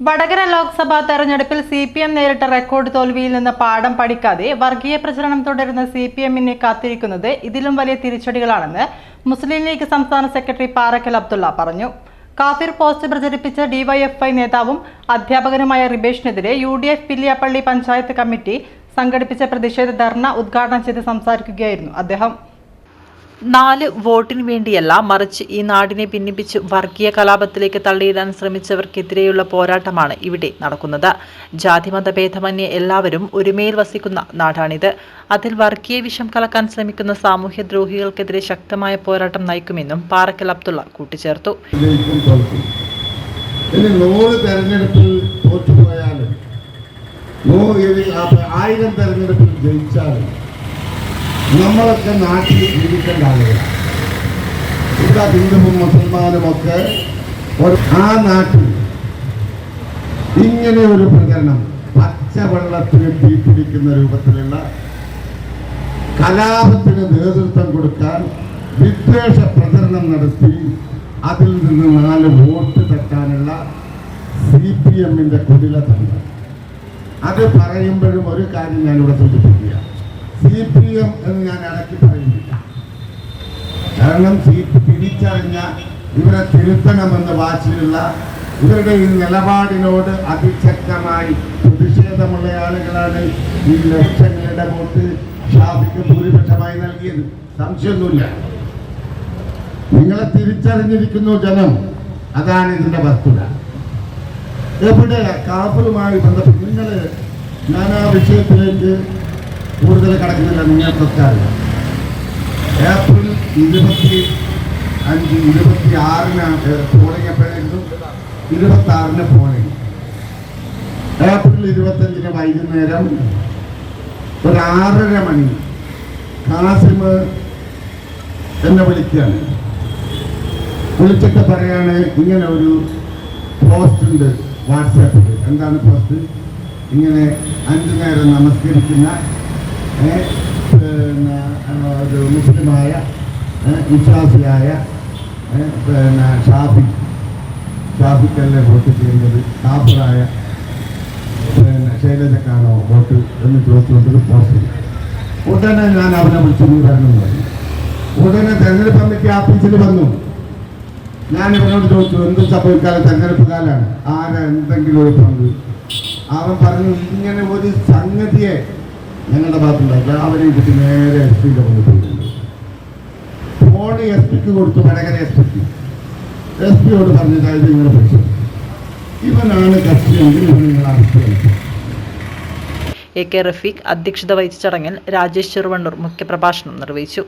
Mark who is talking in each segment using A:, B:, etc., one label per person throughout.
A: വടകര ലോക്സഭാ തെരഞ്ഞെടുപ്പിൽ C P M നേരിട്ട record തോൽവിയിൽ നിന്ന് പാഠം പഠിക്കാതെ വർഗീയ പ്രചരണം തുടരുന്ന സി പി എമ്മിനെ കാത്തിരിക്കുന്നത് ഇതിലും വലിയ തിരിച്ചടികളാണെന്ന് മുസ്ലിം ലീഗ് സംസ്ഥാന സെക്രട്ടറി പാറക്കൽ അബ്ദുള്ള പറഞ്ഞു. കാഫിർ പോസ്റ്റ് പ്രചരിപ്പിച്ച ഡിവൈഎഫ്ഐ നേതാവും അധ്യാപകനുമായ റിബേഷിനെതിരെ U D F Pilliyappalli panchayat committee സംഘടിപ്പിച്ച പ്രതിഷേധ ധർണ ഉദ്ഘാടനം ചെയ്ത് സംസാരിക്കുകയായിരുന്നു അദ്ദേഹം. നാല് വോട്ടിന് വേണ്ടിയല്ല മറിച്ച് ഈ നാടിനെ ഭിന്നിപ്പിച്ച് വർഗീയ കലാപത്തിലേക്ക് തള്ളിയിടാൻ ശ്രമിച്ചവർക്കെതിരെയുള്ള പോരാട്ടമാണ് ഇവിടെ നടക്കുന്നത്. ജാതിമത ഭേദമന്യേ എല്ലാവരും ഒരുമയിൽ വസിക്കുന്ന നാടാണിത്. അതിൽ വർഗീയ വിഷം കലക്കാൻ ശ്രമിക്കുന്ന സാമൂഹ്യ ദ്രോഹികൾക്കെതിരെ ശക്തമായ പോരാട്ടം നയിക്കുമെന്നും പാറക്കൽ അബ്ദുള്ള കൂട്ടിച്ചേർത്തു.
B: ആയിരം തെരഞ്ഞെടുപ്പിൽ ജയിച്ചാലും നമ്മളൊക്കെ നാട്ടിൽ ജീവിക്കേണ്ട ആളുകളാണ് ഇവിടെ ഹിന്ദുവും മുസൽമാനും ഒക്കെ ആ നാട്ടിൽ ഇങ്ങനെ ഒരു പ്രചരണം പച്ചവെള്ളത്തിന് തീപിടിക്കുന്ന രൂപത്തിലുള്ള കലാപത്തിന് നേതൃത്വം കൊടുക്കാൻ വിദ്വേഷ പ്രചരണം നടത്തി അതിൽ നിന്ന് നാല് വോട്ട് തട്ടാനുള്ള സി പി എമ്മിന്റെ കുടില അത് പറയുമ്പോഴും ഒരു കാര്യം ഞാനിവിടെ സൂചിപ്പിക്കുക. സി പി എം എന്ന് ഞാൻ ഇടയ്ക്ക് പറയുന്നില്ല കാരണം സി തിരിച്ചറിഞ്ഞ ഇവരെ തിരുത്തണമെന്ന വാശിയുള്ള ഇവരുടെ ഈ നിലപാടിനോട് അതിശക്തമായി പ്രതിഷേധമുള്ള ആളുകളാണ് ഈ ലക്ഷങ്ങളുടെ വോട്ട് ഷാഫിക്ക് ഭൂരിപക്ഷമായി നൽകിയത്. സംശയമൊന്നുമില്ല. നിങ്ങളെ തിരിച്ചറിഞ്ഞിരിക്കുന്നു ജനം. അതാണ് ഇതിന്റെ വസ്തുത. എവിടെ കാഫറുമായി ബന്ധപ്പെട്ട് നിങ്ങൾ ഞാൻ ആ വിഷയത്തിലേക്ക് കൂടുതൽ കടക്കുന്നില്ല നിങ്ങൾക്കൊക്കെ അറിയാം ഏപ്രിൽ ഇരുപത്തി അഞ്ച് ഇരുപത്തി ആറിനാണ് പോളിംഗ് എപ്പോഴായിരുന്നു? ഇരുപത്തി ആറിന് പോളിംഗ് ഏപ്രിൽ ഇരുപത്തഞ്ചിന് വൈകുന്നേരം ഒരു ആറര മണി കാസിം എന്നെ വിളിക്കുകയാണ്. വിളിച്ചിട്ട് പറയാണ് ഇങ്ങനെ ഒരു പോസ്റ്റ് ഉണ്ട് വാട്സാപ്പിൽ എന്താണ് പോസ്റ്റ് ഇങ്ങനെ അഞ്ചു നേരം നമസ്കരിക്കുന്ന പിന്നെ മുസ്ലിമായ വിശ്വാസിയായ പിന്നെ ഷാഫി ഷാഫിക്കല്ലേ വോട്ട് ചെയ്യുന്നത്? കാഫറായ പിന്നെ ശൈലജക്കാണോ വോട്ട് എന്ന് ചോദിച്ചുകൊണ്ടൊരു പോസ്റ്റ് ഉടനെ ഞാൻ അവനെ വിളിച്ചു നീ വരണം പറഞ്ഞു. ഉടനെ തെരഞ്ഞെടുപ്പ് കമ്മിറ്റി ഓഫീസിൽ വന്നു. ഞാൻ ഇവനോട് ചോദിച്ചു എന്ത് സംഭവിക്കാതെ തെരഞ്ഞെടുപ്പ് കാലാണ്? ആരെ എന്തെങ്കിലും ഒരു പങ്ക്? അവൻ പറഞ്ഞു ഇങ്ങനെ ഒരു സംഗതിയെ ഞങ്ങളുടെ ഭാഗത്തുണ്ടായില്ല രാവിലെ കിട്ടി നേരെ എസ് പിയുടെ മുന്നിൽ പോയിട്ടുണ്ട്. ഫോൺ എസ് പിക്ക് കൊടുത്തു വടകര എസ് പിക്ക് എസ് പിയോട് പറഞ്ഞതായത് ഇങ്ങനെ പക്ഷേ ഇവനാണ് കക്ഷിയെങ്കിൽ ഇവൻ നിങ്ങൾ അറസ്റ്റ് ചെയ്യണം
A: എ കെ റഫീഖ് അധ്യക്ഷത വഹിച്ച ചടങ്ങിൽ രാജേഷ് ചെറുവണ്ണൂർ മുഖ്യപ്രഭാഷണം നിർവഹിച്ചു.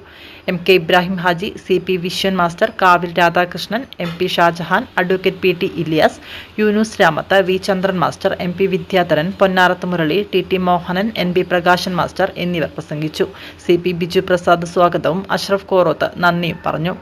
A: M K Ibrahim Haji C P Vishwan master Kavil Radhakrishnan M P Shajahan advocate P T Iliyas Yunus Ramath V Chandran master M P Vidyadharan Ponnarath Murali T T Mohanan N B Prakashan master എന്നിവർ പ്രസംഗിച്ചു. C P Biju Prasad സ്വാഗതവും അഷ്റഫ് കോറോത്ത് നന്ദിയും പറഞ്ഞു.